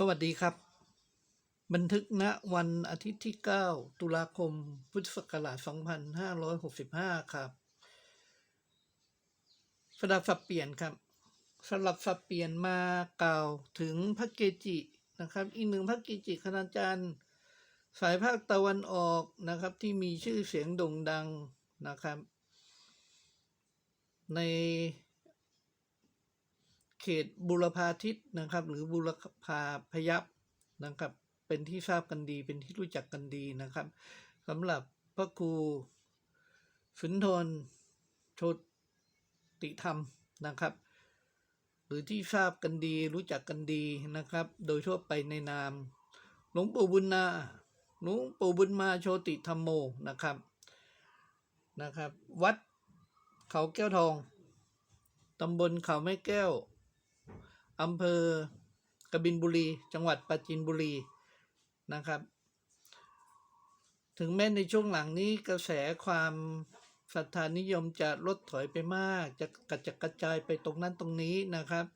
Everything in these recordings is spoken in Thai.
สวัสดีครับ บันทึกณวันอาทิตย์ที่ 9 ตุลาคม พุทธศักราช 2565 ครับ สลับสับเปลี่ยนครับ สลับสับเปลี่ยนมากล่าวถึงพระเกจินะครับ อีกหนึ่งพระเกจิคณาจารย์ สายภาคตะวันออกนะครับ ที่มีชื่อเสียงโด่งดังนะครับ ใน เขตบุรพาทิศนะครับ หรือบุรพาพยัพนะครับ เป็นที่ทราบกันดีเป็นที่รู้จักกันดีนะครับสำหรับพระครูสุนทรโชติธรรมนะครับ หรือที่ทราบกันดีรู้จักกันดีนะครับ โดยทั่วไปในนามหลวงปู่บุญนาหลวงปู่บุญมาโชติธรรมโมนะครับนะครับ วัดเขาแก้วทองตำบลเขาไม้แก้ว อำเภอกบินบุรี จังหวัดปราจีนบุรีนะครับ ถึงแม้ในช่วงหลังนี้กระแสความศรัทธานิยมจะลดถอยไปมาก จะกระจัดกระจายไปตรงนั้นตรงนี้นะครับ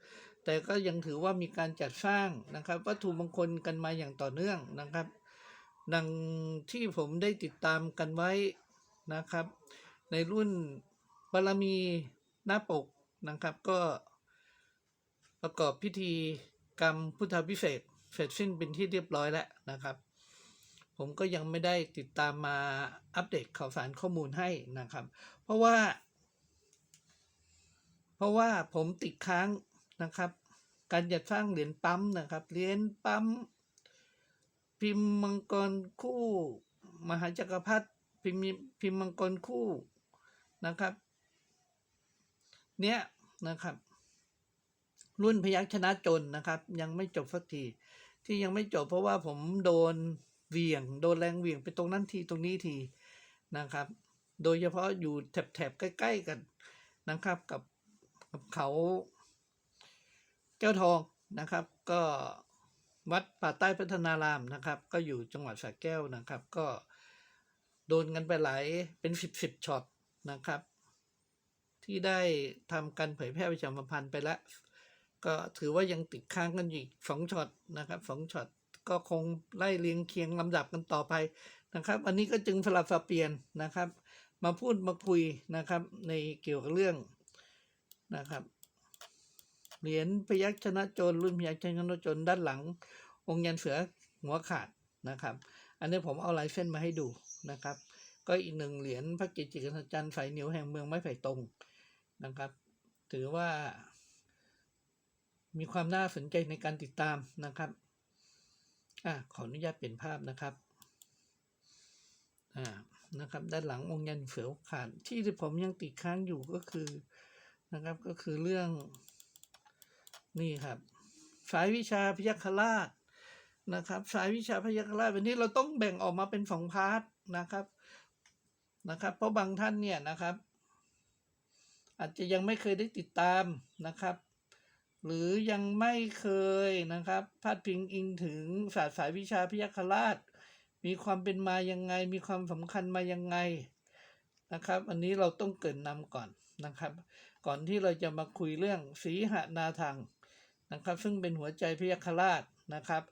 แต่ก็ยังถือว่ามีการจัดสร้างนะครับ วัตถุมงคลกันมาอย่างต่อเนื่องนะครับ ดังที่ผมได้ติดตามกันไว้นะครับ ในรุ่นบารมีหน้าปกนะครับก็ ประกอบพิธีกรรมพุทธพิเศษเสร็จสิ้นเป็นที่เรียบร้อยแล้วนะครับ ผมก็ยังไม่ได้ติดตามมาอัปเดตข่าวสารข้อมูลให้นะครับ เพราะว่า เพราะว่าผมติดค้างนะครับ การจัดสร้างเหรียญปั๊มนะครับเหรียญปั๊ม พิมพ์มังกรคู่ มหาจักรพรรดิพิมพ์พิมพ์มังกรคู่นะครับ เนี้ยนะครับ รุ่นพยัคฆ์ชนะจนนะครับ ยังไม่จบสักที ที่ยังไม่จบเพราะว่าผมโดนเหวี่ยง โดนแรงเหวี่ยงไปตรงนั้นทีตรงนี้ทีนะครับ โดยเฉพาะอยู่แถบๆใกล้ ๆ กันนะครับกับกับเขาแก้วทองนะครับ ก็วัดป่าใต้พัฒนารามนะครับ ก็อยู่จังหวัดสระแก้วนะครับ ก็โดนกันไปหลายเป็นสิบสิบช็อตนะครับ ที่ได้ทำการเผยแพร่ประชาสัมพันธ์ไปแล้ว ก็ถือว่ายังติดค้างกันอยู่อีกสองช็อตนะครับสองช็อตก็คงไล่เรียงเคียงลำดับกันต่อไปนะครับ อันนี้ก็จึงสลับสับเปลี่ยนนะครับ มาพูดมาคุยนะครับ ในเกี่ยวกับเรื่องนะครับเหรียญพยัคฆ์ชนะโจรรุ่นพยัคฆ์ชนะโจรด้านหลัง องค์ยันเสือหัวขาดนะครับ อันนี้ผมเอาลายเส้นมาให้ดูนะครับ ก็อีกหนึ่งเหรียญพระกิจจิกอาจารย์สายเหนียวแห่งเมืองไม้ไผ่ตรงนะครับ ถือว่า มีความน่าสนใจในการติดตามนะครับอ่าขออนุญาตเปลี่ยนภาพนะครับอ่านะครับด้านหลังองค์ยันเสือขาดที่ที่ผมยังติดค้างอยู่ก็คือนะครับก็คือเรื่องนี่ครับ สายวิชาพยัคฆราชนะครับ สายวิชาพยัคฆราชวันนี้เราต้องแบ่งออกมาเป็นสองพาร์ทนะครับนะครับ เพราะบางท่านเนี่ยนะครับ อาจจะยังไม่เคยได้ติดตามนะครับ หรือยังไม่เคยนะครับพาดพิงอิงถึงศาสตร์สายวิชาพยัคฆราช มีความเป็นมายังไง มีความสำคัญมายังไงนะครับ อันนี้เราต้องเกรินนำก่อนนะครับ ก่อนที่เราจะมาคุยเรื่องสีหนาทางนะครับ ซึ่งเป็นหัวใจพยัคฆราชนะครับ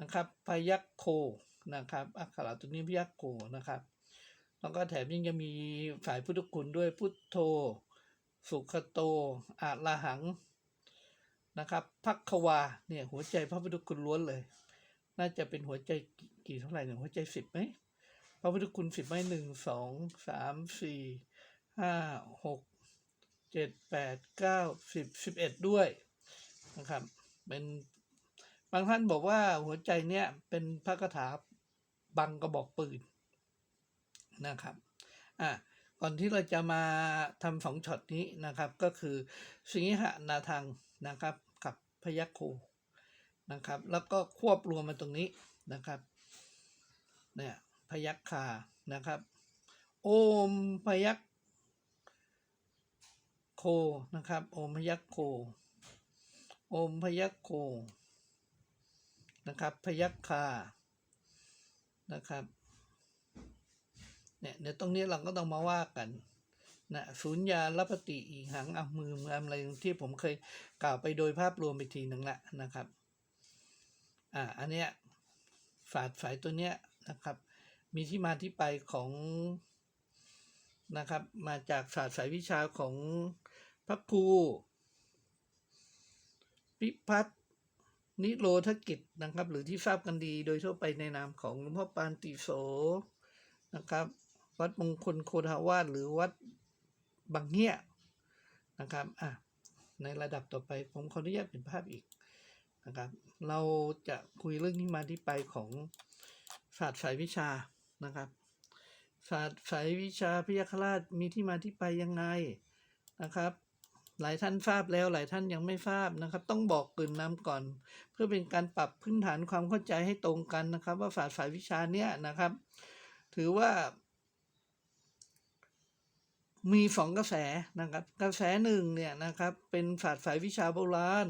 นะครับพยัคโคนะครับอักขระตัวนี้พยัคโคนะครับ แล้วก็แถมยังจะมีสายพุทธคุณด้วยพุทโธ สุขโตอาละหัง นะครับพักควาเนี่ยหัวใจพระพุทธคุณล้วนเลย น่าจะเป็นหัวใจกี่เท่าไหร่หนึ่งหัวใจสิบไหมพระพุทธคุณสิบไหมหนึ่งสองสามสี่ห้าหกเจ็ดแปดเก้าสิบสิบเอ็ดด้วยนะครับเป็นบางท่านบอกว่าหัวใจเนี่ยเป็นพระคาถาบังกระบอกปืนนะครับอะก่อนที่เราจะมาทำสองช็อตนี้นะครับ ก็คือสิงหนาทางนะครับ พยัคโคนะครับ แล้วก็ควบรวมมาตรงนี้นะครับเนี่ยพยัคคานะครับ โอมพยัคโคนะครับ โอมพยัคโค โอมพยัคโคนะครับ พยัคคานะครับเนี่ยเดี๋ยวตรงนี้เราก็ต้องมาว่ากัน นะศูนย์ยาลัปติอีหังอะมือมืออะไรที่ผมเคยกล่าวไปโดยภาพรวมไปทีหนึ่งละนะครับอ่าอันเนี้ยฝาดสายตัวเนี้ยนะครับ มีที่มาที่ไปของนะครับ มาจากศาสตร์สายวิชาของพระครูพิพัฒน์นิโรธกิจนะครับ หรือที่ทราบกันดีโดยทั่วไปในนามของหลวงพ่อปานติโสนะครับ วัดมงคลโคทาวาสหรือวัด บางเงี้ยนะครับอะในระดับต่อไปผมขออนุญาตเป็นภาพอีกนะครับ เราจะคุยเรื่องที่มาที่ไปของศาสตร์สายวิชานะครับศาสตร์สายวิชาพยาคราชมีที่มาที่ไปยังไงนะครับ หลายท่านทราบแล้วหลายท่านยังไม่ทราบนะครับ ต้องบอกกลืนนำก่อน เพื่อเป็นการปรับพื้นฐานความเข้าใจให้ตรงกันนะครับ ว่าศาสตร์สายวิชาเนี้ยนะครับ ถือว่า มีสองกระแสนะครับกระแสหนึ่งเนี่ยนะครับเป็นศาสตร์สายวิชาโบราณ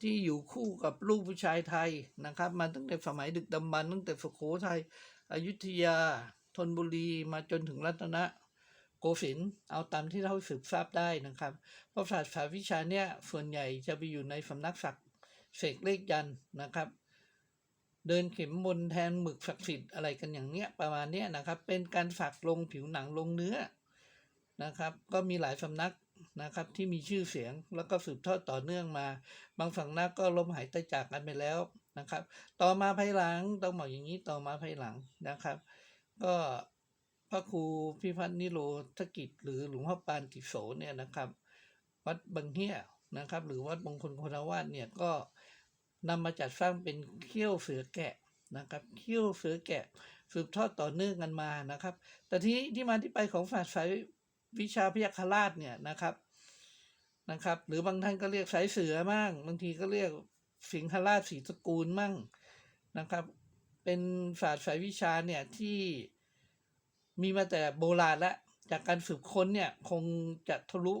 ที่อยู่คู่กับลูกผู้ชายไทยนะครับ มาตั้งแต่สมัยดึกดำบรรพ์ตั้งแต่สุโขทัยอยุธยาธนบุรีมาจนถึงรัตนโกสินทร์เอาตามที่เราสืบทราบได้นะครับเพราะศาสตร์สายวิชาเนี่ยส่วนใหญ่จะไปอยู่ในสำนักศักดิ์เสกเลขยันนะครับเดินเข็มบนแทนหมึกศักดิ์สิทธิ์อะไรกันอย่างเนี้ยประมาณเนี้ยนะครับ เป็นการสักลงผิวหนังลงเนื้อ นะครับ ก็มีหลายสำนักนะครับที่มีชื่อเสียงแล้วก็สืบทอดต่อเนื่องมา บางสำนักก็ล้มหายตายจากกันไปแล้วนะครับ ต่อมาภายหลังต้องบอกอย่างนี้ต่อมาภายหลังนะครับ ก็พระครูพิพัฒน์นิโรธกิจ หรือหลวงพ่อปานติโสเนี่ยนะครับ วัดบางเฮียนะครับ หรือวัดมงคลโคนาวาสเนี่ยก็นำมาจัดสร้างเป็นเขี้ยวเสือแกะนะครับเขี้ยวเสือแกะสืบทอดต่อเนื่องกันมานะครับ แต่ที่ที่มาที่ไปของศาสตร์สาย วิชาพยาคราชเนี่ยนะครับนะครับ หรือบางท่านก็เรียกสายเสือมั่งบางทีก็เรียกสิงหราชสีตระกูลมั่งนะครับ เป็นศาสตร์สายวิชาเนี่ยที่มีมาแต่โบราณและจากการสืบค้นเนี่ยคงจะทะลุ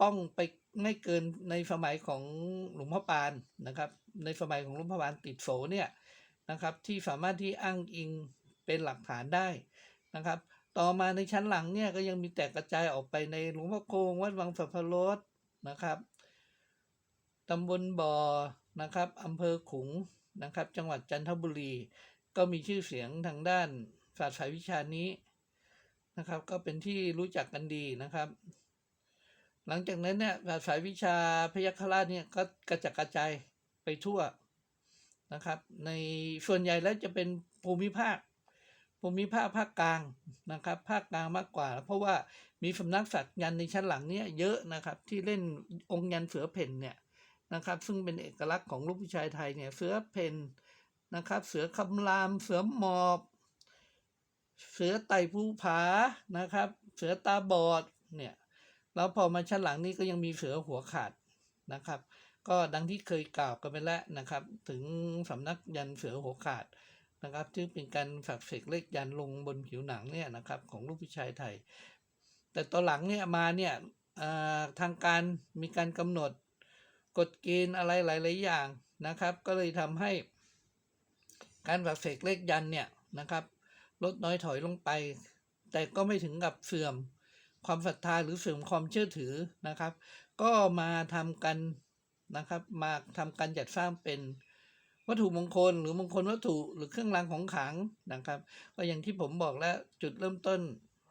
ป้องไปไม่เกินในสมัยของหลวงพ่อปานนะครับ ในสมัยของหลวงพ่อปานติดโสเนี่ยนะครับ ที่สามารถที่อ้างอิงเป็นหลักฐานได้นะครับ ต่อมาในชั้นหลังเนี่ยก็ยังมีแตกกระจายออกไปในหลวงพ่อโคงวัดวังสัพพรสนะครับตำบลบ่อนะครับอำเภอขุงนะครับ จังหวัดจันทบุรี ก็มีชื่อเสียงทางด้านศาสตร์สายวิชานี้นะครับ ก็เป็นที่รู้จักกันดีนะครับ หลังจากนั้นเนี่ยศาสตร์สายวิชาพยัคฆราชเนี่ยก็กระจัดกระจายไปทั่วนะครับ ในส่วนใหญ่แล้วจะเป็นภูมิภาค ภูมิภาคภาคกลางนะครับภาคกลางมากกว่า เพราะว่ามีสำนักศักยันต์ในชั้นหลังเนี่ยเยอะนะครับที่เล่นองค์ยันเสือเพ่นเนี่ยนะครับซึ่งเป็นเอกลักษณ์ของลูกผู้ชายไทยเนี่ยเสือเพ่นนะครับเสือคำรามเสือหมอบเสือไต่ภูผานะครับ เสือตาบอดเนี่ยแล้วพอมาชั้นหลังนี้ก็ยังมีเสือหัวขาดนะครับ ก็ดังที่เคยกล่าวกันไปแล้วนะครับ ถึงสำนักยันเสือหัวขาด นะครับที่เป็นการฝักเสกเลขยันลงบนผิวหนังเนี่ยนะครับของลูกผู้ชายไทย แต่ตอนหลังเนี่ยมาเนี่ยทางการมีการกำหนดกฎเกณฑ์อะไรหลาย ๆ อย่างนะครับ ก็เลยทำให้การฝักเสกเลขยันเนี่ยนะครับลดน้อยถอยลงไป แต่ก็ไม่ถึงกับเสื่อมความศรัทธาหรือเสื่อมความเชื่อถือนะครับ ก็มาทำกันนะครับมาทำการจัดสร้างเป็น วัตถุมงคลหรือมงคลวัตถุหรือเครื่องรางของขลังนะครับ ก็อย่างที่ผมบอกแล้วจุดเริ่มต้น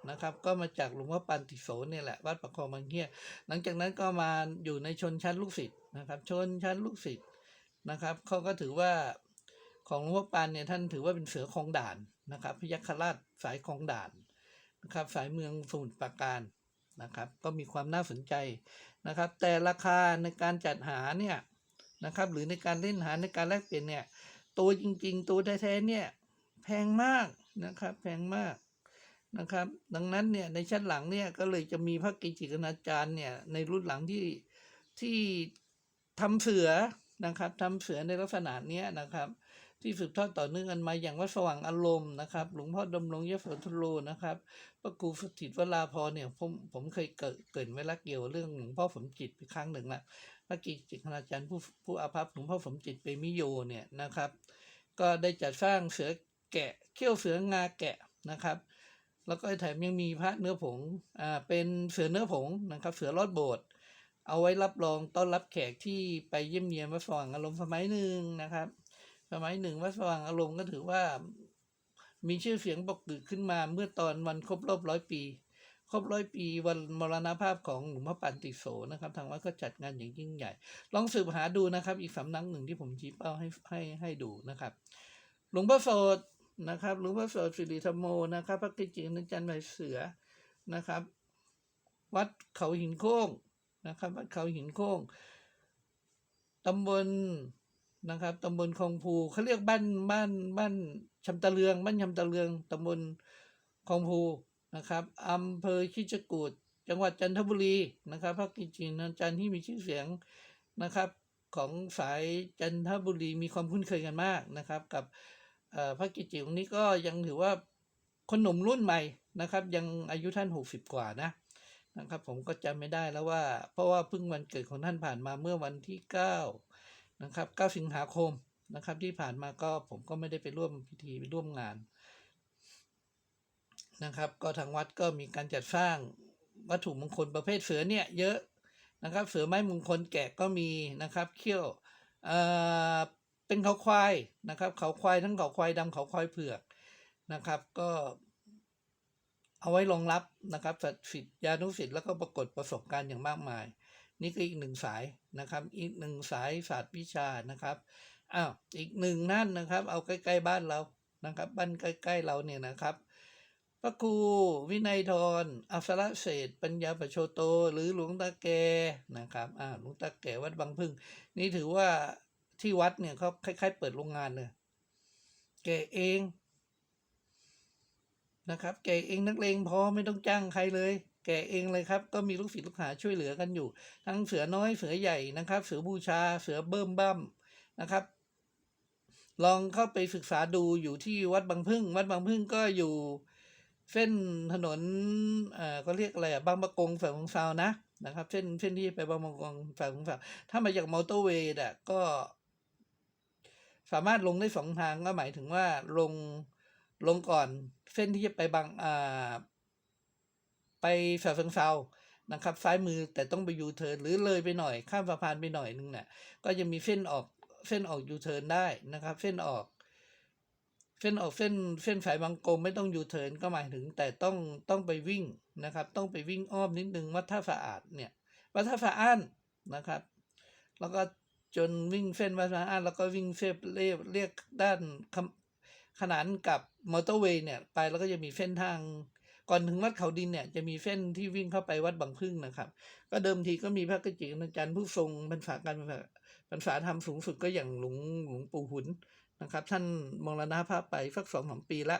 นะครับ ก็มาจากหลวงพ่อปันติโสเนี่ยแหละวัดประคองบางเฮียหลังจากนั้นก็มาอยู่ในชนชั้นลูกศิษย์นะครับ ชนชั้นลูกศิษย์นะครับเขาก็ถือว่าของหลวงพ่อปานเนี่ยท่านถือว่าเป็นเสือคลองด่านนะครับ พยัคฆราชสายคลองด่านนะครับ สายเมืองสมุทรปราการนะครับ ก็มีความน่าสนใจนะครับ แต่ราคาในการจัดหาเนี่ย นะครับ หรือในการเล่นหาในการแลกเปลี่ยนเนี่ยตัวจริง ๆ ตัวแท้ๆเนี่ยแพงมากนะครับ แพงมากนะครับ ดังนั้นเนี่ยในชั้นหลังเนี่ยก็เลยจะมีพระกิจิกนาจารย์เนี่ยในรุ่นหลังที่ที่ทำเสือนะครับทำเสือในลักษณะเนี้ยนะครับ ที่สืบทอดต่อเนื่องกันมาอย่างวัดสว่างอารมณ์นะครับ หลวงพ่อดำรงยโสธโรนะครับพระครูสถิตวราพรเนี่ยผมผมเคยเกิดเกรินไว้ละเกี่ยวเรื่องหลวงพ่อสมจิตไปครั้งหนึ่งละ พระกิจิกนาจารย์ผู้ผู้อาภัพหลวงพ่อสมจิตเปมิโยเนี่ยนะครับ ก็ได้จัดสร้างเสือแกะเขี้ยวเสืองาแกะนะครับ แล้วก็แถมยังมีพระเนื้อผงอ่าเป็นเสือเนื้อผงนะครับ เสือรอดโบสถ์เอาไว้รับรองต้อนรับแขกที่ไปเยี่ยมเยียนวัดสว่างอารมณ์สมัยหนึ่งนะครับ สมัยหนึ่งวัดสว่างอารมณ์ก็ถือว่ามีชื่อเสียงปกตึกขึ้นมาเมื่อตอนวันครบรอบร้อยปี ครบร้อยปีวันมรณภาพของหลวงพ่อปันติโสนะครับทางวัดก็จัดงานอย่างยิ่งใหญ่ ลองสืบหาดูนะครับ อีกสำนักหนึ่งที่ผมชี้เป้าให้ให้ให้ดูนะครับ หลวงพ่อโสดนะครับหลวงพ่อโสดสิริธรรมโมนะครับพระกิจินันจันทร์ใบเสือนะครับ วัดเขาหินโค้งนะครับ วัดเขาหินโค้งตำบลนะครับตำบลคลองภูเขาเรียกบ้านบ้านบ้านชำตะเลือง บ้านชำตะเลืองตำบลคลองภู นะครับอำเภอคิจกูฏจังหวัดจันทบุรีนะครับพระกิจินันจันทร์ที่มีชื่อเสียงนะครับของสายจันทบุรีมีความคุ้นเคยกันมากนะครับ กับพระกิจิองนี้ก็ยังถือว่าคนหนุ่มรุ่นใหม่นะครับ ยังอายุท่านหกสิบกว่านะนะครับผมก็จำไม่ได้แล้วว่า เพราะว่าเพิ่งวันเกิดของท่านผ่านมาเมื่อวันที่เก้านะครับเก้าสิงหาคมนะครับที่ผ่านมาก็ผมก็ไม่ได้ไปร่วมพิธีไปร่วมงาน นะครับ ก็ทางวัดก็มีการจัดสร้างวัตถุมงคลประเภทเสือเนี่ยเยอะนะครับ เสือไม้มงคลแกะก็มีนะครับเขี้ยวเอ่อเป็นเขาควายนะครับเขาควายทั้งเขาควายดำเขาควายเผือกนะครับ ก็เอาไว้รองรับนะครับสัตว์สิทธิยานุสิทธิ์แล้วก็ปรากฏประสบการณ์อย่างมากมาย นี่คืออีกหนึ่งสายนะครับ อีกหนึ่งสายศาสตร์วิชานะครับอ้าวอีกหนึ่งนั่นนะครับ เอาใกล้ๆบ้านเรานะครับ บ้านใกล้ ๆเราเนี่ยนะครับ พระครูวินัยทรอัศรเศษปัญญาประโชโต หรือหลวงตาแกนะครับอ่าหลวงตาแกวัดบางพึ่ง นี่ถือว่าที่วัดเนี่ยเขาคล้าย ๆ เปิดโรงงานเลยแกเองนะครับ แกเองนักเลงพอไม่ต้องจ้างใครเลย แกเองเลยครับ ก็มีลูกศิษย์ลูกหาช่วยเหลือกันอยู่ ทั้งเสือน้อยเสือใหญ่นะครับ เสือบูชาเสือเบิ่มบั้มนะครับ ลองเข้าไปศึกษาดูอยู่ที่วัดบางพึ่ง วัดบางพึ่งก็อยู่ เส้นถนนเอ่อก็เรียกอะไรอะบางประกงฝั่งของซาวนะนะครับ เส้นเส้นที่ไปบางประกงฝั่งของซาวถ้ามาจากมอเตอร์เวย์อะก็ สามารถลงได้สองทางก็หมายถึงว่าลงลงก่อนเส้นที่จะไปบางอ่าไปฝาเชิงเซานะครับ ซ้ายมือแต่ต้องไปยูเทิร์นหรือเลยไปหน่อย ข้ามสะพานไปหน่อยนึงเนี่ยก็จะมีเส้นออกเส้นออกยูเทิร์นได้นะครับ เส้นออก เส้นออกเส้นเส้นสายบางกรมไม่ต้องยูเทิร์นก็หมายถึง แต่ต้องต้องไปวิ่งนะครับ ต้องไปวิ่งอ้อมนิดนึงวัดท่าสะอาดเนี่ยวัดท่าสะอ้านนะครับ แล้วก็จนวิ่งเส้นวัดท่าสะอานแล้วก็วิ่งเส้นเรียกเรียกด้านขนขนานกับมอเตอร์เวย์เนี่ยไปแล้วก็จะมีเส้นทางก่อนถึงวัดเขาดินเนี่ยจะมีเส้นที่วิ่งเข้าไปวัดบางพึ่งนะครับ ก็เดิมทีก็มีพระกจิอาจารย์ผู้ทรงบรรษาการบรรษาธรรมสูงสุดก็อย่างหลวงหลวงปู่หุน นะครับ ท่านมรณภาพไปสักสองสามปีละ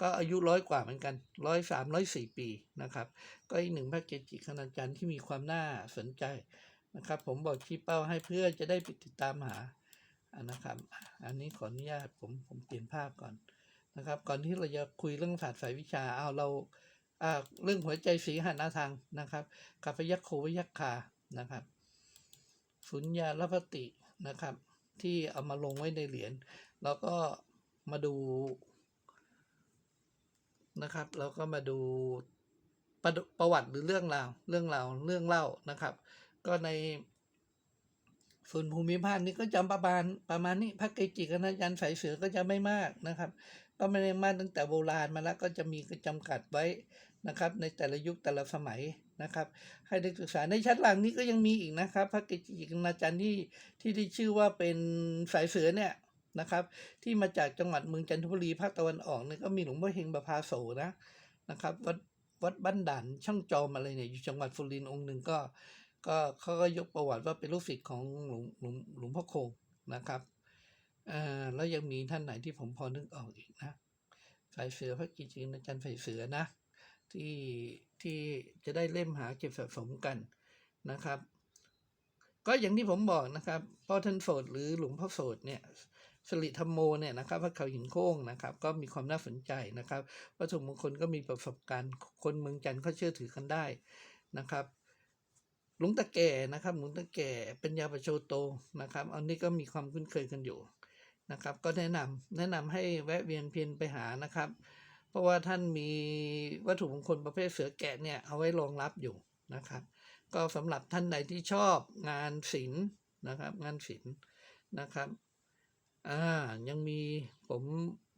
ก็อายุร้อยกว่าเหมือนกันร้อยสามร้อยสี่ปีนะครับ ก็อีกหนึ่งพระเกจิคณาจารย์ที่มีความน่าสนใจนะครับ ผมบอกชี้เป้าให้เพื่อจะได้ไปติดตามหานะครับ อันนี้ขออนุญาตผมผมเปลี่ยนภาพก่อนนะครับ ก่อนที่เราจะคุยเรื่องศาสตร์สายวิชาเอาเราอ่าเรื่องหัวใจสีหันอาทางนะครับกับพยัคโคพยัคคานะครับ สุญญาลพตินะครับ ที่เอามาลงไว้ในเหรียญแล้วก็มาดูนะครับแล้วก็มาดูประประวัติหรือเรื่องราวเรื่องราวเรื่องเล่านะครับ ก็ในส่วนภูมิภาคนี้ก็จำประมาณประมาณนี้พระเกจิคณาจารย์สายเสือก็จะไม่มากนะครับ ก็ไม่ได้มากตั้งแต่โบราณมาแล้วก็จะมีจำกัดไว้ นะครับ ในแต่ละยุคแต่ละสมัยนะครับ ให้ได้ศึกษาในชั้นหลังนี้ก็ยังมีอีกนะครับ พระเกจิคณาจารย์ที่ที่ได้ชื่อว่าเป็นสายเสือเนี่ยนะครับ ที่มาจากจังหวัดเมืองจันทบุรีภาคตะวันออกเนี่ยก็มีหลวงพ่อเฮงประภาโสนะนะครับวัดวัดบ้านด่านช่างจอมอะไรเนี่ยอยู่จังหวัดสุรินทร์องค์หนึ่งก็ก็เขาก็ยกประวัติว่าเป็นลูกศิษย์ของหลวงหลวงหลวงพ่อคงนะครับอ่อแล้วยังมีท่านไหนที่ผมพอนึกออกอีกนะสายเสือพระกิจิอาจารย์สายเสือนะ ที่ที่จะได้เล่มหาเก็บสะสมกันนะครับ ก็อย่างที่ผมบอกนะครับพ่อท่านโสดหรือหลวงพ่อโสดเนี่ยสริธรรมโมเนี่ยนะครับพระเขาหินโค้งนะครับ ก็มีความน่าสนใจนะครับวัตถุมงคลก็มีประสบการณ์ คนเมืองจันทร์เขาเชื่อถือกันได้นะครับหลวงตาแก่นะครับหลวงตาแก่เป็นยาประโชโตนะครับอันนี้ก็มีความคุ้นเคยกันอยู่นะครับ ก็แนะนำแนะนำให้แวะเวียนเพียนไปหานะครับ เพราะว่าท่านมีวัตถุมงคลประเภทเสือแกะเนี่ยเอาไว้รองรับอยู่นะครับ ก็สำหรับท่านใดที่ชอบงานศิลป์นะครับ งานศิลป์นะครับอ่ายังมีผม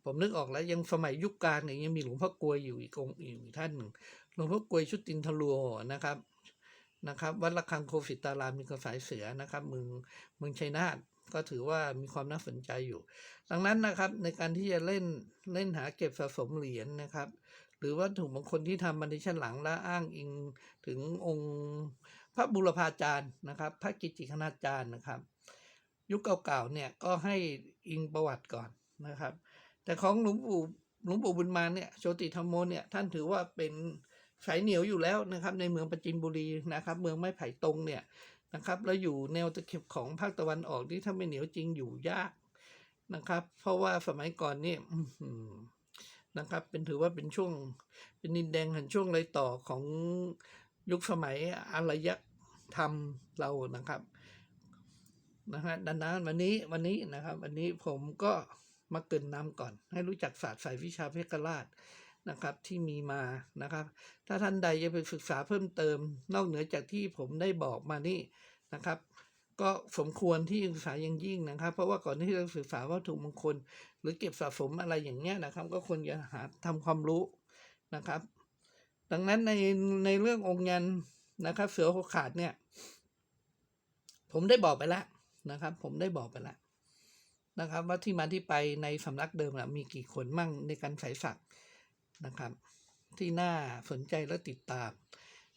ผมนึกออกแล้วยังสมัยยุคกลางเนี่ยยังมีหลวงพ่อกลวยอยู่อีกองค์อีกท่านหนึ่งหลวงพ่อกลวยชุดตินทรัวนะครับนะครับวัดระฆังโคฟิตารามมีกระสายเสือนะครับเมืองเมืองชัยนาท ก็ถือว่ามีความน่าสนใจอยู่ ดังนั้นนะครับในการที่จะเล่นเล่นหาเก็บสะสมเหรียญนะครับ หรือวัตถุมงคลที่ทำมาในชั้นหลังและอ้างอิงถึงองค์พระบุรพาจารย์นะครับ พระกิจิคณาจารย์นะครับ ยุคเก่าๆเนี่ยก็ให้อิงประวัติก่อนนะครับ แต่ของหลวงปู่หลวงปู่บุญมาเนี่ยโชติธรรมโมเนี่ยท่านถือว่าเป็นสายเหนียวอยู่แล้วนะครับ ในเมืองปจินบุรีนะครับ เมืองไม้ไผ่ตรงเนี่ย นะครับแล้วอยู่แนวตะเข็บของภาคตะวันออกที่ถ้าไม่เหนียวจริงอยู่ยากนะครับ เพราะว่าสมัยก่อนนี่นะครับ เป็นถือว่าเป็นช่วง เป็นดินแดงห่งช่วงไรต่อของยุคสมัยอารยธรรมเรานะครับนะฮะดังนั้นวันนี้วันนี้นะครับ วันนี้ผมก็มาเกินนำก่อน ให้รู้จักศาสตร์สายวิชาเพชรราช นะครับที่มีมานะครับ ถ้าท่านใดจะไปศึกษาเพิ่มเติม นอกเหนือจากที่ผมได้บอกมานี่นะครับ ก็สมควรที่ศึกษาอย่างยิ่งนะครับ เพราะว่าก่อนที่จะศึกษาวัตถุมงคล หรือเก็บสะสมอะไรอย่างเงี้ยนะครับ ก็ควรจะหาทำความรู้นะครับ ดังนั้นในในเรื่ององค์ยันนะครับ เสือหขาดเนี่ย ผมได้บอกไปแล้วนะครับ ผมได้บอกไปแล้วนะครับ ว่าที่มาที่ไปในสำนักเดิมนะมีกี่คนมั่งในการใส่สัก นะครับ ที่น่าสนใจและติดตาม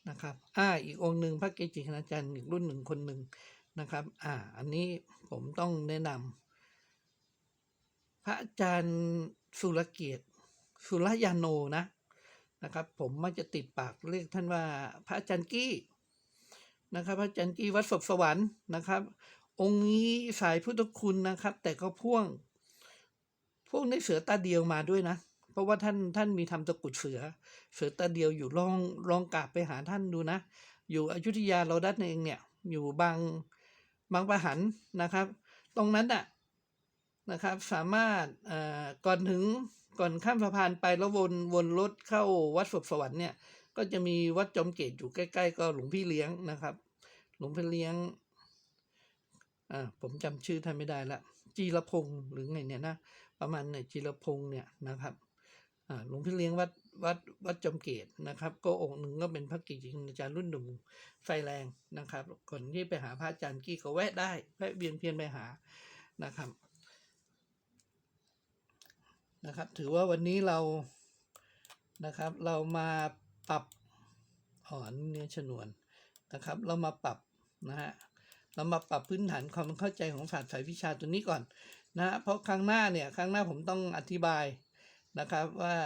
นะครับ อ่า อีกองค์หนึ่งพระเกจิคณาจารย์อีกรุ่นหนึ่งคนหนึ่งนะครับ อ่า อันนี้ผมต้องแนะนำพระอาจารย์สุรเกียรติสุรยานโนนะนะครับ ผมมักจะติดปากเรียกท่านว่าพระอาจารย์กี้นะครับ พระอาจารย์กี้วัดศพสวรรค์นะครับ องค์นี้สายพุทธคุณนะครับ แต่ก็พ่วง พ่วงในเสือตาเดียวมาด้วยนะ ราะว่าท่านท่านมีทำตะกุดเสือ เสือตาเดียวอยู่ลองลองกราบไปหาท่านดูนะ อยู่อยุธยาเราดัดเองเนี่ยอยู่บางบางประหันนะครับ ตรงนั้นน่ะนะครับสามารถเอ่อก่อนถึงก่อนข้ามสะพานไปแล้ววนวนรถเข้าวัดศพสวรรค์เนี่ยก็จะมีวัดจอมเกตอยู่ใกล้ๆ ก็หลวงพี่เลี้ยงนะครับ หลวงพี่เลี้ยงอ่าผมจำชื่อท่านไม่ได้ละจีรพงศ์หรือไงเนี่ยนะประมาณเนี่ยจีรพงศ์เนี่ยนะครับ หลวงพี่เลี้ยงวัดวัดวัดจอมเกตนะครับ ก็องค์หนึ่งก็เป็นพระกิจจอาจารย์รุ่นหนุ่มไฟแรงนะครับก่อนที่ไปหาพระอาจารย์กี้ก็แวะได้แวะเวียนเพียนไปหานะครับนะครับ ถือว่าวันนี้เรานะครับ เรามาปรับอ่อนเนื้อชนวนนะครับ เรามาปรับนะฮะเรามาปรับพื้นฐานความเข้าใจของศาสตร์สายวิชาตัวนี้ก่อนนะฮะเพราะครั้งหน้าเนี่ยครั้งหน้าผมต้องอธิบาย นะครับว่า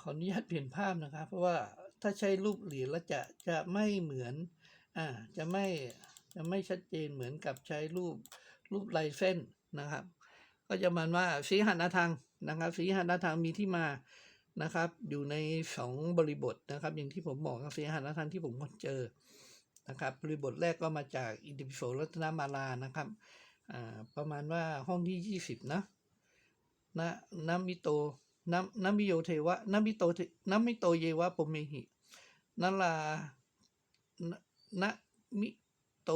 ขออนุญาตเปลี่ยนภาพนะครับ เพราะว่าถ้าใช้รูปเหรียญแล้วจะจะไม่เหมือนอ่าจะไม่จะไม่ชัดเจนเหมือนกับใช้รูปรูปลายเส้นนะครับ ก็จะมันว่าสีหันทางนะครับสีหันทางมีที่มานะครับ อยู่ในสองบริบทนะครับ อย่างที่ผมบอกสีหันทางที่ผมเจอนะครับบริบทแรกก็มาจากอินดิปิโสรัตนมาลานะครับอ่าประมาณว่าห้องที่ยี่สิบนะ นะนามิโตนนมิโยเทวะนามิโตนามิโตเยวะปมเมหินลานนมิโต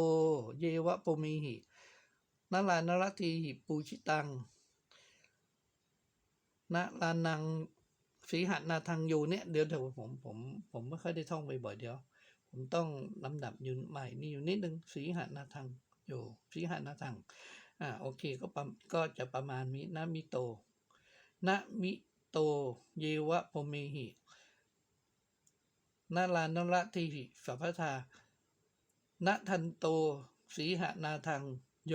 เยวะปมเมหินลานรทีหิปูชิตังณลานังสีหนาทางโยเนี่ยเดี๋ยวเดี๋ยวผมผมผมไม่ค่อยได้ท่องบ่อยๆเดี๋ยว ผมต้องลำดับยู่ใหม่นี่อยู่นิดนึงสีหนาทางโยสีหนาทาง อ่าโอเคก็ประก็จะประมาณนี้นะมิโตนะมิโต เยวะโพเมหินาลานระทีหิสัพพทานะทันโต สีหนาทางโย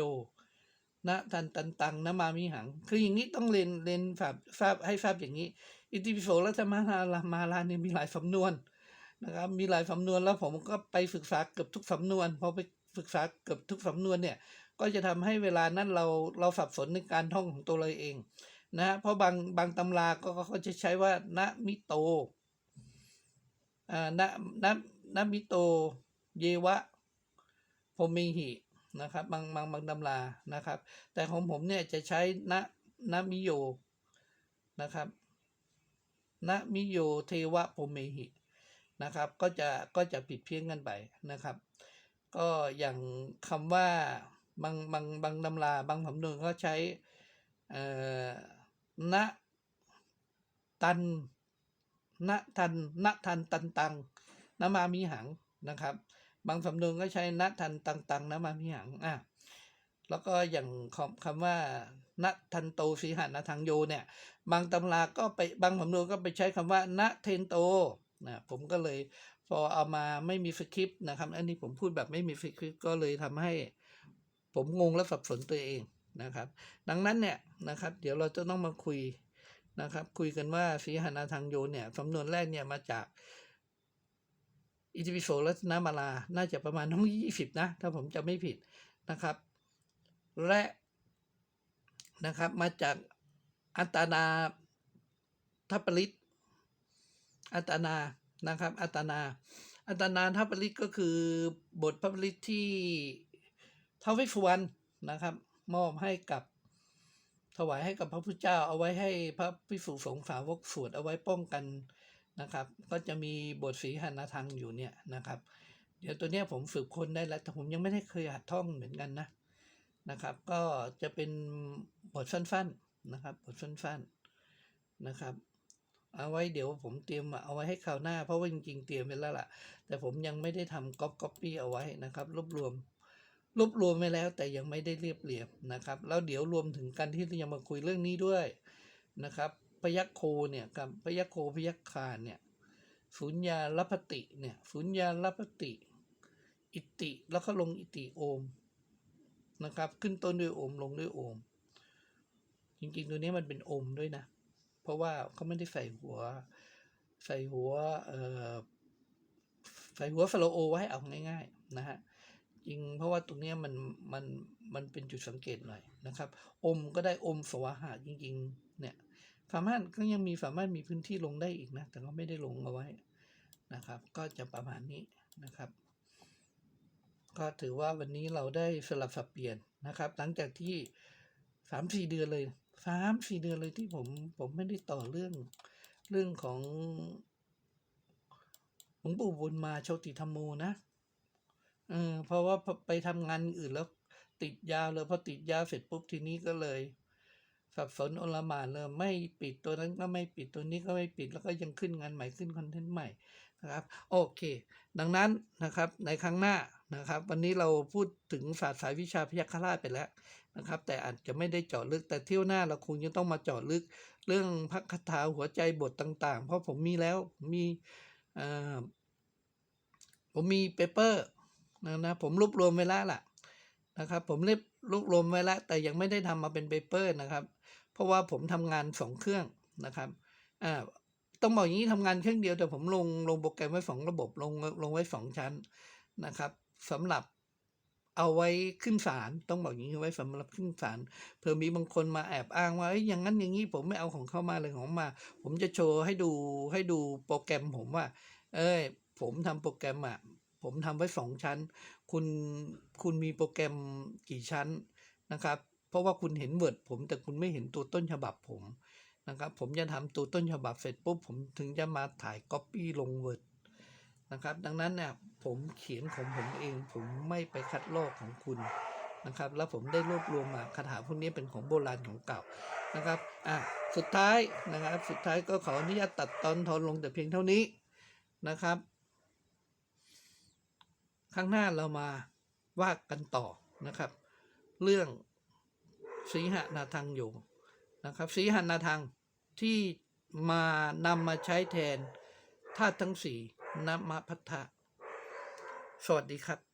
นะทันตันตังนะมามิหัง คืออย่างนี้ต้องเรียนเรียนทราบทราบให้ทราบอย่างนี้ อิติปิโสรัตมาลาลามาลาเนี่ยมีหลายสำนวนนะครับ มีหลายสำนวนแล้วผมก็ไปศึกษาเกือบทุกสำนวนพอไปศึกษาเกือบทุกสำนวนเนี่ย ก็จะทำให้เวลานั้นเราเราสับสนในการท่องของตัวเราเองนะฮะเพราะบางบางตำราก็ก็จะใช้ว่านะมิโตอ่านะนะนะมิโตเยวะโพมิหินะครับบางบางบางตำรานะครับ แต่ของผมเนี่ยจะใช้นะนะมิโยนะครับนะมิโยเทวะโพเมหินะครับ ก็จะก็จะผิดเพี้ยนกันไปนะครับ ก็อย่างคำว่า บางบางบางตำราบางสำนวนก็ใช้ณตันณทันณทันตันตังนมามีหังนะครับ บางสำนวนก็ใช้ณทันตังตังนมามีหังอะแล้วก็อย่างคำคำว่าณทันโตสีหานาทางโยเนี่ย บางตำราก็ไปบางสำนวนก็ไปใช้คำว่าณเทนโตนะผมก็เลยพอเอามาไม่มีสคริปต์นะครับ อันนี้ผมพูดแบบไม่มีสคริปต์ก็เลยทำให้ ผมงงและสับสนตัวเองนะครับ ดังนั้นเนี่ยนะครับ เดี๋ยวเราจะต้องมาคุยนะครับ คุยกันว่าสีหานาทางโยนเนี่ยสำนวนแรกเนี่ยมาจากอิติปิโสรัตนมาลา น่าจะประมาณทั้งยี่สิบนะ ถ้าผมจะไม่ผิดนะครับ และนะครับมาจากอัตนาทัปริตอัตนานะครับ อัตนา อัตนาทัปริตก็คือบทพระปริตที่ ท้าวเวสสุวรรณนะครับ มอบให้กับถวายให้กับพระพุทธเจ้าเอาไว้ให้พระพิสุสงฆ์สาวกสวดเอาไว้ป้องกันนะครับ ก็จะมีบทสีหันทังอยู่เนี่ยนะครับ เดี๋ยวตัวเนี้ยผมฝึกคนได้แล้วแต่ผมยังไม่ได้เคยหัดท่องเหมือนกันนะนะครับ ก็จะเป็นบทสั้นๆนะครับ บทสั้นๆนะครับ เอาไว้เดี๋ยวผมเตรียมเอาไว้ให้คราวหน้าเพราะว่าจริงๆเตรียมไว้แล้วล่ะ แต่ผมยังไม่ได้ทำก๊อปก๊อปปี้เอาไว้นะครับ รวบรวม รวบรวมไว้แล้วแต่ยังไม่ได้เรียบเรียงนะครับ แล้วเดี๋ยวรวมถึงการที่จะมาคุยเรื่องนี้ด้วยนะครับพยัคโคเนี่ยกับพยัคโคพยัคคาเนี่ยสุญญาลัพติเนี่ยสุญญาลัพติ อิติแล้วก็ลงอิติโอมนะครับ ขึ้นต้นด้วยโอมลงด้วยโอม จริงๆตัวนี้มันเป็นโอมด้วยนะ เพราะว่าเขาไม่ได้ใส่หัว ใส่หัวเอ่อใส่หัวฟาโรโอไว้เอาง่าย ๆ นะฮะ ริงเพราะว่าตรงนี้มันมันมันเป็นจุดสังเกตหน่อยนะครับ อมก็ได้อมสวาหะจริง ๆ เนี่ยสามารถก็ยังมีสามารถมีพื้นที่ลงได้อีกนะ แต่ก็ไม่ได้ลงเอาไว้นะครับ ก็จะประมาณนี้นะครับ ก็ถือว่าวันนี้เราได้สลับสับเปลี่ยนนะครับ หลังจากที่สามสี่เดือนเลยสามสี่เดือนเลยที่ผมผมไม่ได้ต่อเรื่องเรื่องของหลวงปู่บุญมาโชติธรรมโมนะ เออเพราะว่าไปทำงานอื่นแล้วติดยาเลยพอติดยาเสร็จปุ๊บทีนี้ก็เลย สับสนอลหมานเลยไม่ปิดตัวนั้นก็ไม่ปิดตัวนี้ก็ไม่ปิดแล้วก็ยังขึ้นงานใหม่ขึ้นคอนเทนต์ใหม่นะครับ โอเค ดังนั้นนะครับในครั้งหน้านะครับ วันนี้เราพูดถึงศาสตร์สายวิชาพยัคฆราชไปแล้วนะครับ แต่อาจจะไม่ได้เจาะลึกแต่เที่ยวหน้าเราคงจะต้องมาเจาะลึกเรื่องพระคาถาหัวใจบทต่าง ๆ เพราะผมมีแล้วมีเออผมมีเปเปอร์ นะนะผมรวบรวมไว้แล้วล่ะนะครับ ผมเรียบรวบรวมไว้แล้วแต่ยังไม่ได้ทำมาเป็นเปเปอร์นะครับ เพราะว่าผมทำงานสองเครื่องนะครับอ่าต้องบอกอย่างนี้ทำงานเครื่องเดียวแต่ผมลงลงโปรแกรมไว้สองระบบลงลงไว้สองชั้นนะครับสำหรับเอาไว้ขึ้นศาลต้องบอกอย่างนี้ไว้สำหรับขึ้นศาลเผื่อมีบางคนมาแอบอ้างว่าเอ้ยอย่างนั้นอย่างนี้ผมไม่เอาของเข้ามาเลยของมา ผมจะโชว์ให้ดูให้ดูโปรแกรมผมว่า เอ้ยผมทำโปรแกรมอะ ผมทำไว้สองชั้น คุณคุณมีโปรแกรมกี่ชั้นนะครับ เพราะว่าคุณเห็นเวิร์ดผมแต่คุณไม่เห็นตัวต้นฉบับผมนะครับ ผมจะทำตัวต้นฉบับเสร็จปุ๊บผมถึงจะมาถ่ายก๊อปปี้ลงเวิร์ดนะครับ ดังนั้นเนี่ยผมเขียนของผมเอง ผมไม่ไปคัดลอกของคุณนะครับ แล้วผมได้รวบรวมมาคาถาพวกนี้เป็นของโบราณของเก่านะครับ อะ สุดท้ายนะครับ สุดท้ายก็ขออนุญาตตัดตอนทอนลงแต่เพียงเท่านี้นะครับ ข้างหน้าเรามาว่ากันต่อนะครับ เรื่องสีหนาทังอยู่นะครับสีหนาทังที่มานำมาใช้แทนธาตุทั้งสี่นมพัทธะสวัสดีครับ